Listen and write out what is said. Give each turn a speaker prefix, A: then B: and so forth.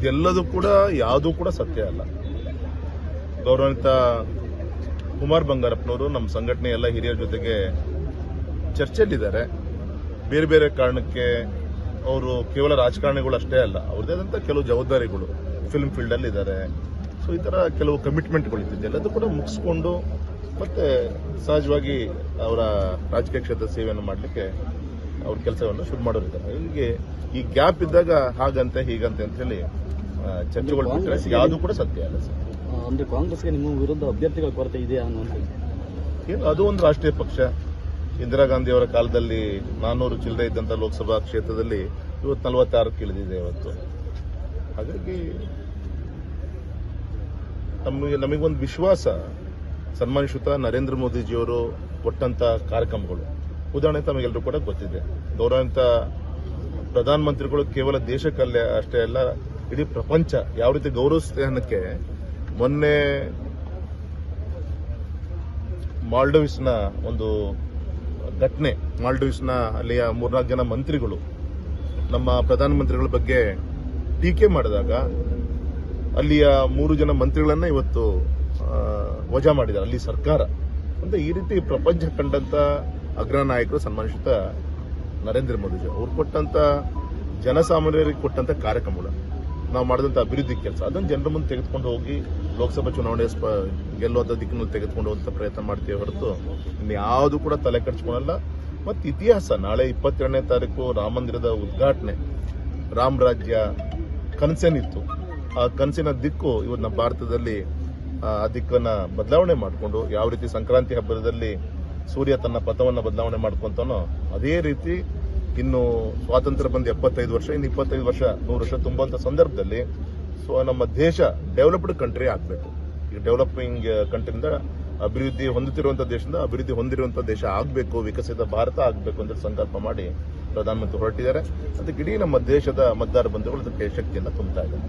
A: ಇದೆಲ್ಲದೂ ಕೂಡ ಯಾವುದೂ ಕೂಡ ಸತ್ಯ ಅಲ್ಲ. ಗೌರವಾನ್ವಿತ ಕುಮಾರ್ ಬಂಗಾರಪ್ಪನವರು ನಮ್ಮ ಸಂಘಟನೆ ಎಲ್ಲ ಹಿರಿಯರ ಜೊತೆಗೆ ಚರ್ಚೆಯಲ್ಲಿದ್ದಾರೆ. ಬೇರೆ ಬೇರೆ ಕಾರಣಕ್ಕೆ ಅವರು ಕೇವಲ ರಾಜಕಾರಣಿಗಳು ಅಷ್ಟೇ ಅಲ್ಲ ಅವ್ರದೇ ಆದಂಥ ಕೆಲವು ಜವಾಬ್ದಾರಿಗಳು ಫಿಲ್ಮ್ ಫೀಲ್ಡಲ್ಲಿ ಇದ್ದಾರೆ. ಸೊ ಈ ಥರ ಕೆಲವು ಕಮಿಟ್ಮೆಂಟ್ಗಳು ಇದ್ದಿದ್ದು ಎಲ್ಲದೂ ಕೂಡ ಮುಗಿಸ್ಕೊಂಡು ಮತ್ತೆ ಸಹಜವಾಗಿ ಅವರ ರಾಜಕೀಯ ಕ್ಷೇತ್ರ ಸೇವೆಯನ್ನು ಮಾಡಲಿಕ್ಕೆ ಅವ್ರ ಕೆಲಸವನ್ನು ಶುರು ಮಾಡೋರಿದ್ದಾರೆ ಹೀಗೆ ಈ ಗ್ಯಾಪ್ ಇದ್ದಾಗ ಹಾಗಂತೆ ಹೀಗಂತೆ ಅಂತ ಹೇಳಿ ಚರ್ಚೆಗಳು ಬಿಟ್ಟರೆ ಯಾವುದು ಕೂಡ ಸತ್ಯ ಅಲ್ಲ ಸರ್.
B: ಅಂದ್ರೆ ಕಾಂಗ್ರೆಸ್ಗೆ ನಿಮ್ಮ ವಿರುದ್ಧ ಅಭ್ಯರ್ಥಿಗಳ ಕೊರತೆ ಇದೆ ಅನ್ನೋದು
A: ಏನು ಅದು ಒಂದು ರಾಷ್ಟ್ರೀಯ ಪಕ್ಷ. ಇಂದಿರಾ ಗಾಂಧಿ ಅವರ ಕಾಲದಲ್ಲಿ ನಾನ್ನೂರು ಚಿಲ್ಲರೆ ಇದ್ದಂಥ ಲೋಕಸಭಾ ಕ್ಷೇತ್ರದಲ್ಲಿ ಇವತ್ತು ನಲವತ್ತಾರಕ್ಕೆ ಇಳಿದಿದೆ ಇವತ್ತು. ಹಾಗಾಗಿ ನಮಗೆ ನಮಗೊಂದು ವಿಶ್ವಾಸ. ಸನ್ಮಾನಿಸುತ್ತಾ ನರೇಂದ್ರ ಮೋದಿಜಿಯವರು ಕೊಟ್ಟಂತ ಕಾರ್ಯಕ್ರಮಗಳು. ಉದಾಹರಣೆ ತಮಗೆಲ್ಲರೂ ಕೂಡ ಗೊತ್ತಿದೆ. ಗೌರವಾನ್ವಿತ ಪ್ರಧಾನಮಂತ್ರಿಗಳು ಕೇವಲ ದೇಶಕ್ಕಲ್ಲೇ ಅಷ್ಟೇ ಅಲ್ಲ, ಇಡೀ ಪ್ರಪಂಚ ಯಾವ ರೀತಿ ಗೌರವಿಸುತ್ತೆ ಅನ್ನೋಕ್ಕೆ ಮೊನ್ನೆ ಮಾಲ್ಡೀವ್ಸ್ನ ಒಂದು ಘಟನೆ, ಮಾಲ್ಡೀವ್ಸ್ನ ಅಲ್ಲಿಯ ಮೂರ್ನಾಲ್ಕು ಜನ ಮಂತ್ರಿಗಳು ನಮ್ಮ ಪ್ರಧಾನಮಂತ್ರಿಗಳ ಬಗ್ಗೆ ಟೀಕೆ ಮಾಡಿದಾಗ ಅಲ್ಲಿಯ ಮೂರು ಜನ ಮಂತ್ರಿಗಳನ್ನ ಇವತ್ತು ವಜಾ ಮಾಡಿದ್ದಾರೆ. ಅಲ್ಲಿ ಸರ್ಕಾರ. ಅಂದ್ರೆ ಈ ರೀತಿ ಪ್ರಪಂಚ ಕಂಡಂತ ಅಗ್ರ ನಾಯಕರು ಸನ್ಮಾನಿಸಿದ ನರೇಂದ್ರ ಮೋದಿಜಿ. ಅವ್ರು ಕೊಟ್ಟಂತ ಜನಸಾಮಾನ್ಯರಿಗೆ ಕೊಟ್ಟಂತ ಕಾರ್ಯಕ್ರಮಗಳು ನಾವು ಮಾಡಿದಂತ ಅಭಿವೃದ್ಧಿ ಕೆಲಸ. ಅದನ್ನು ಜನರ ಮುಂದೆ ತೆಗೆದುಕೊಂಡು ಹೋಗಿ ಲೋಕಸಭಾ ಚುನಾವಣೆ ಸ್ಪ ದಿಕ್ಕಿನಲ್ಲಿ ತೆಗೆದುಕೊಂಡು ಹೋಗುವಂತ ಪ್ರಯತ್ನ ಮಾಡ್ತೀವಿ ಹೊರತು ಇನ್ಯಾವುದು ಕೂಡ ತಲೆ ಕೆಡಿಸ್ಕೊಳಲ್ಲ. ಮತ್ತು ಇತಿಹಾಸ, ನಾಳೆ ಇಪ್ಪತ್ತೆರಡನೇ ತಾರೀಕು ರಾಮ ಮಂದಿರದ ಉದ್ಘಾಟನೆ. ರಾಮರಾಜ್ಯ ಕನಸೇನಿತ್ತು. ಆ ಕನಸಿನ ದಿಕ್ಕು ಇವತ್ತು ನಮ್ಮ ಭಾರತದಲ್ಲಿ, ಆ ದಿಕ್ಕನ್ನ ಬದಲಾವಣೆ ಮಾಡಿಕೊಂಡು ಯಾವ ರೀತಿ ಸಂಕ್ರಾಂತಿ ಹಬ್ಬದಲ್ಲಿ ಸೂರ್ಯ ತನ್ನ ಪಥವನ್ನು ಬದಲಾವಣೆ ಮಾಡ್ಕೊಂತಾನೋ, ಅದೇ ರೀತಿ ಇನ್ನು ಸ್ವಾತಂತ್ರ್ಯ ಬಂದು ಎಪ್ಪತ್ತೈದು ವರ್ಷ, ಇನ್ನು ಇಪ್ಪತ್ತೈದು ವರ್ಷ, ನೂರು ವರ್ಷ ತುಂಬುವಂತ ಸಂದರ್ಭದಲ್ಲಿ ಸೊ, ನಮ್ಮ ದೇಶ ಡೆವಲಪ್ಡ್ ಕಂಟ್ರಿ ಆಗಬೇಕು. ಈಗ ಡೆವಲಪಿಂಗ್ ಕಂಟ್ರಿಯಿಂದ ಅಭಿವೃದ್ಧಿ ಹೊಂದುತ್ತಿರುವಂಥ ದೇಶದಿಂದ ಅಭಿವೃದ್ಧಿ ಹೊಂದಿರುವಂಥ ದೇಶ ಆಗಬೇಕು, ವಿಕಸಿತ ಭಾರತ ಆಗಬೇಕು ಅಂತ ಸಂಕಲ್ಪ ಮಾಡಿ ಪ್ರಧಾನಮಂತ್ರಿ ಹೊರಟಿದ್ದಾರೆ. ಅದಕ್ಕೆ ಇಡೀ ನಮ್ಮ ದೇಶದ ಮತದಾರ ಬಂಧುಗಳು ಅದಕ್ಕೆ ಶಕ್ತಿಯನ್ನು ತುಂಬುತ್ತಾ ಇದ್ದಾರೆ.